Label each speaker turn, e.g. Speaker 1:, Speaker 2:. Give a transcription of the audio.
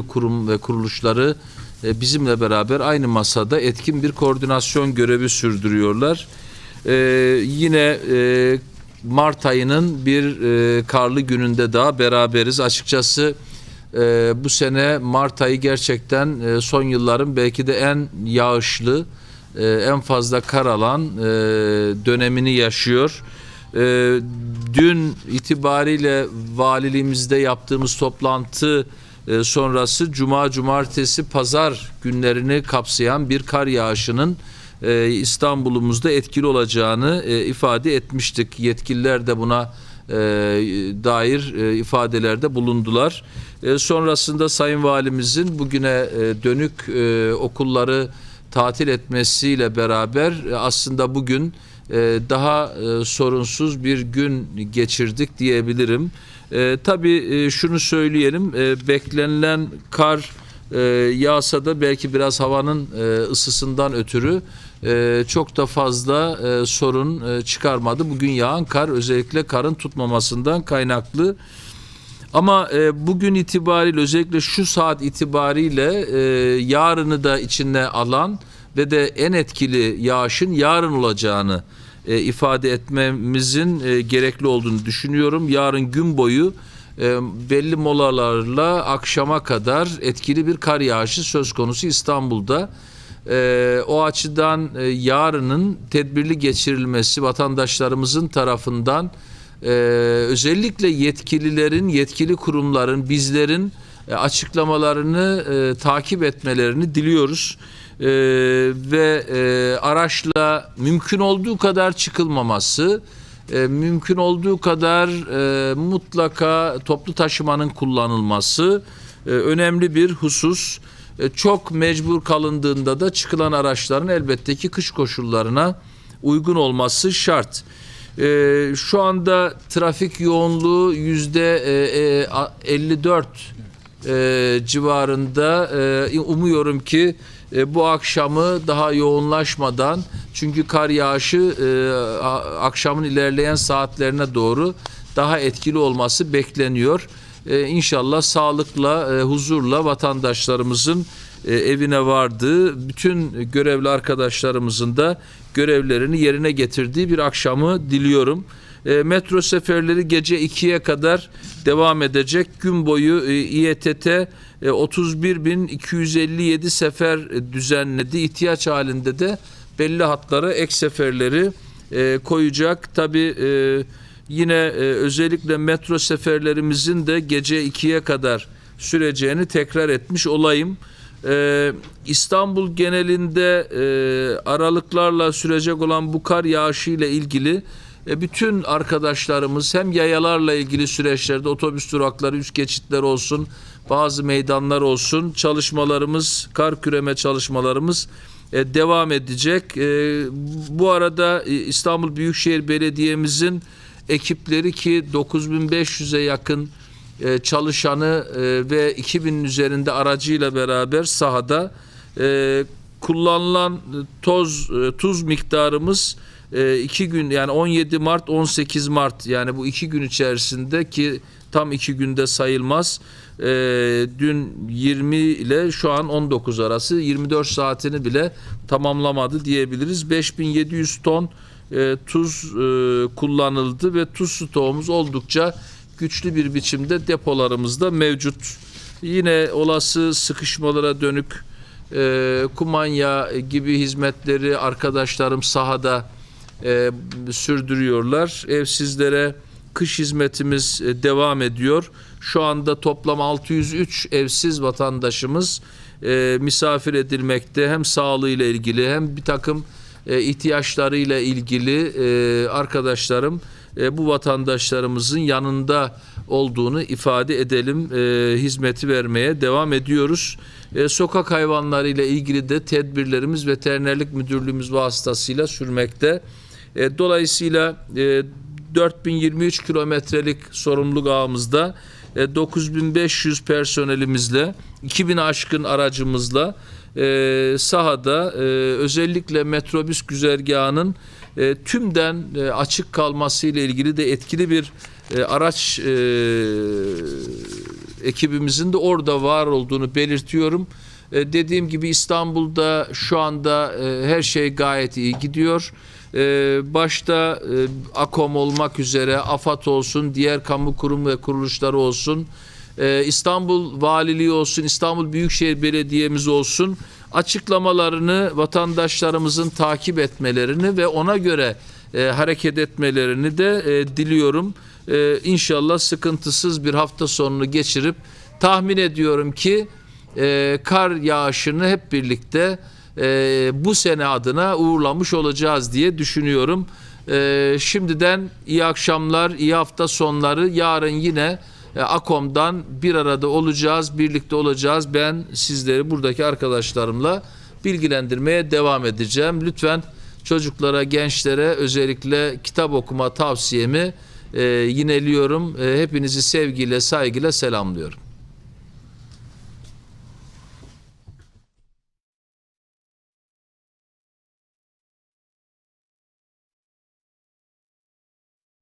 Speaker 1: kurum ve kuruluşları e, bizimle beraber aynı masada etkin bir koordinasyon görevi sürdürüyorlar. E, yine e, Mart ayının bir karlı gününde daha beraberiz. Açıkçası bu sene Mart ayı gerçekten son yılların belki de en yağışlı, en fazla kar alan dönemini yaşıyor. E, dün itibariyle valiliğimizde yaptığımız toplantı e, sonrası cuma, cumartesi, pazar günlerini kapsayan bir kar yağışının e, İstanbul'umuzda etkili olacağını e, ifade etmiştik. Yetkililer de buna e, dair ifadelerde bulundular. Sonrasında Sayın Valimizin bugüne dönük okulları tatil etmesiyle beraber aslında bugün daha sorunsuz bir gün geçirdik diyebilirim. E, tabii e, şunu söyleyelim, e, beklenilen kar e, yağsa da belki biraz havanın e, ısısından ötürü e, çok da fazla e, sorun e, çıkarmadı. Bugün yağan kar özellikle karın tutmamasından kaynaklı. Ama e, bugün itibariyle özellikle şu saat itibariyle e, yarını da içine alan ve de en etkili yağışın yarın olacağını e, ifade etmemizin e, gerekli olduğunu düşünüyorum. Yarın gün boyu e, belli molalarla akşama kadar etkili bir kar yağışı söz konusu İstanbul'da. E, o açıdan e, yarının tedbirli geçirilmesi vatandaşlarımızın tarafından e, özellikle yetkililerin, yetkili kurumların, bizlerin açıklamalarını e, takip etmelerini diliyoruz. E, ve e, araçla mümkün olduğu kadar çıkılmaması, e, mümkün olduğu kadar e, mutlaka toplu taşımanın kullanılması e, önemli bir husus. E, çok mecbur kalındığında da çıkılan araçların elbette ki kış koşullarına uygun olması şart. E, şu anda trafik yoğunluğu yüzde e, e, a- 54 e, civarında. E, umuyorum ki e, bu akşamı daha yoğunlaşmadan çünkü kar yağışı e, akşamın ilerleyen saatlerine doğru daha etkili olması bekleniyor. E, inşallah sağlıkla, e, huzurla vatandaşlarımızın e, evine vardığı, bütün görevli arkadaşlarımızın da görevlerini yerine getirdiği bir akşamı diliyorum. E, metro seferleri gece 2'ye kadar devam edecek. Gün boyu e, İETT e, 31.257 sefer düzenledi. İhtiyaç halinde de belli hatlara ek seferleri e, koyacak. Tabii e, yine e, özellikle metro seferlerimizin de gece 2'ye kadar süreceğini tekrar etmiş olayım. Ee, İstanbul genelinde e, aralıklarla sürecek olan bu kar yağışı ile ilgili e, bütün arkadaşlarımız hem yayalarla ilgili süreçlerde otobüs durakları, üst geçitler olsun, bazı meydanlar olsun çalışmalarımız, kar küreme çalışmalarımız e, devam edecek. E, bu arada İstanbul Büyükşehir Belediye'mizin ekipleri ki 9500'e yakın çalışanı ve 2000'in üzerinde aracıyla beraber sahada kullanılan toz tuz miktarımız e, iki gün yani 17 Mart 18 Mart. Yani bu iki gün içerisinde ki tam iki günde sayılmaz. E, dün 20 ile şu an 19 arası. 24 saatini bile tamamlamadı diyebiliriz. 5700 ton e, tuz e, kullanıldı ve tuz stoğumuz oldukça güçlü bir biçimde depolarımızda mevcut. Yine olası sıkışmalara dönük e, kumanya gibi hizmetleri arkadaşlarım sahada e, sürdürüyorlar. Evsizlere kış hizmetimiz e, devam ediyor. Şu anda toplam 603 evsiz vatandaşımız e, misafir edilmekte. Hem sağlığıyla ilgili hem bir takım e, ihtiyaçlarıyla ilgili e, arkadaşlarım e, bu vatandaşlarımızın yanında olduğunu ifade edelim. E, hizmeti vermeye devam ediyoruz. E, sokak hayvanları ile ilgili de tedbirlerimiz veterinerlik müdürlüğümüz vasıtasıyla sürmekte. E, dolayısıyla e, 4023 kilometrelik sorumluluk ağımızda e, 9500 personelimizle 2000 aşkın aracımızla e, sahada e, özellikle metrobüs güzergahının e, tümden e, açık kalması ile ilgili de etkili bir e, araç e, ekibimizin de orada var olduğunu belirtiyorum. E, dediğim gibi İstanbul'da şu anda e, her şey gayet iyi gidiyor. E, başta e, AKOM olmak üzere AFAD olsun, diğer kamu kurum ve kuruluşları olsun, e, İstanbul Valiliği olsun, İstanbul Büyükşehir Belediye'miz olsun açıklamalarını vatandaşlarımızın takip etmelerini ve ona göre e, hareket etmelerini de e, diliyorum. E, inşallah sıkıntısız bir hafta sonunu geçirip tahmin ediyorum ki e, kar yağışını hep birlikte e, bu sene adına uğurlamış olacağız diye düşünüyorum. E, şimdiden iyi akşamlar, iyi hafta sonları. Yarın yine e, AKOM'dan bir arada olacağız, birlikte olacağız. Ben sizleri buradaki arkadaşlarımla bilgilendirmeye devam edeceğim. Lütfen çocuklara, gençlere özellikle kitap okuma tavsiyemi e, yineliyorum. E, hepinizi sevgiyle, saygıyla selamlıyorum.